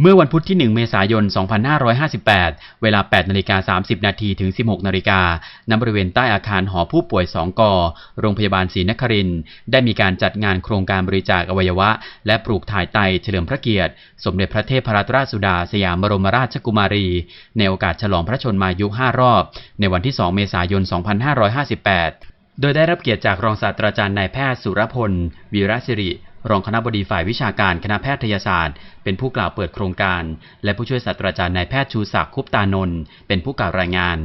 เมื่อวันพุธที่ 1 เมษายน 2558 เวลา 8นาฬิกา30 นาทีถึง 16นาฬิกาณบริเวณใต้อาคารหอผู้ป่วย 2กอโรงพยาบาลศรีนครินทร์ได้มีการจัดงานโครงการบริจาคอวัยวะ และปลูกถ่ายไตเฉลิมพระเกียรติ สมเด็จพระเทพรัตนราชสุดา สยามบรมราชกุมารี ในโอกาสฉลองพระชนมายุ 5 รอบ ในวันที่ 2 เมษายน 2558 โดยได้รับเกียรติจากรองศาสตราจารย์นายแพทย์สุรพล วีระสิริ รองคณะบดีฝ่ายวิชาการคณะแพทยศาสตร์ เป็นผู้กล่าวเปิดโครงการ และผู้ช่วยศาสตราจารย์นายแพทย์ชูศักดิ์คุปตานนท์เป็นผู้กล่าวรายงาน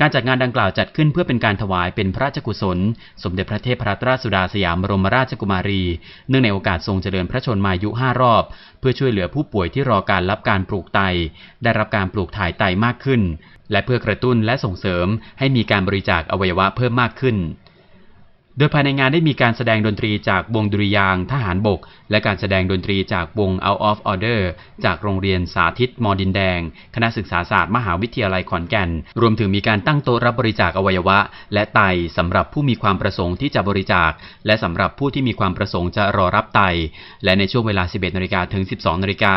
การจัดงานดังกล่าวจัดขึ้นเพื่อเป็นการถวายเป็นพระราชกุศล สมเด็จพระเทพรัตนราชสุดาสยามบรมราชกุมารี เนื่องในโอกาสทรงเจริญพระชนมายุ 5 รอบ เพื่อช่วยเหลือผู้ป่วยที่รอการรับการปลูกไต ได้รับการปลูกถ่ายไตมากขึ้น และเพื่อกระตุ้นและส่งเสริมให้มีการบริจาคอวัยวะเพิ่มมากขึ้น โดยภายในงานได้มีการแสดงดนตรีจากวงดุริยางทหารบก และการแสดงดนตรีจากวง Out of Order จากโรงเรียนสาธิตมอดินแดง คณะศึกษาศาสตร์มหาวิทยาลัยขอนแก่น รวมถึงมีการตั้งโต๊ะรับบริจาคอวัยวะ และไตสำหรับผู้มีความประสงค์ที่จะบริจาค และสำหรับผู้ที่มีความประสงค์จะรอรับไต และในช่วงเวลา 11นาฬิกาถึง 12นาฬิกา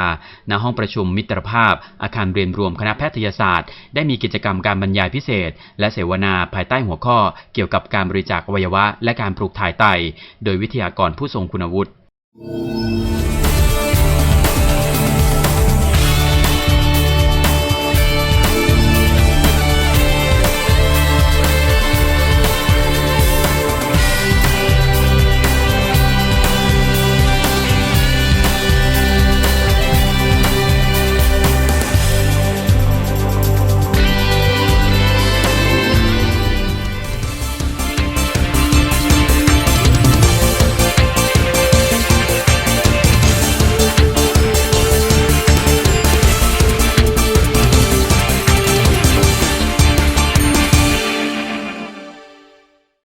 ณห้องประชุมมิตรภาพ อาคารเรียนรวมคณะแพทยศาสตร์ ได้มีกิจกรรมการบรรยายพิเศษ และเสวนาภายใต้หัวข้อ เกี่ยวกับการบริจาคอวัยวะและการปลูกถ่ายไต โดยวิทยากรผู้ทรงคุณวุฒิ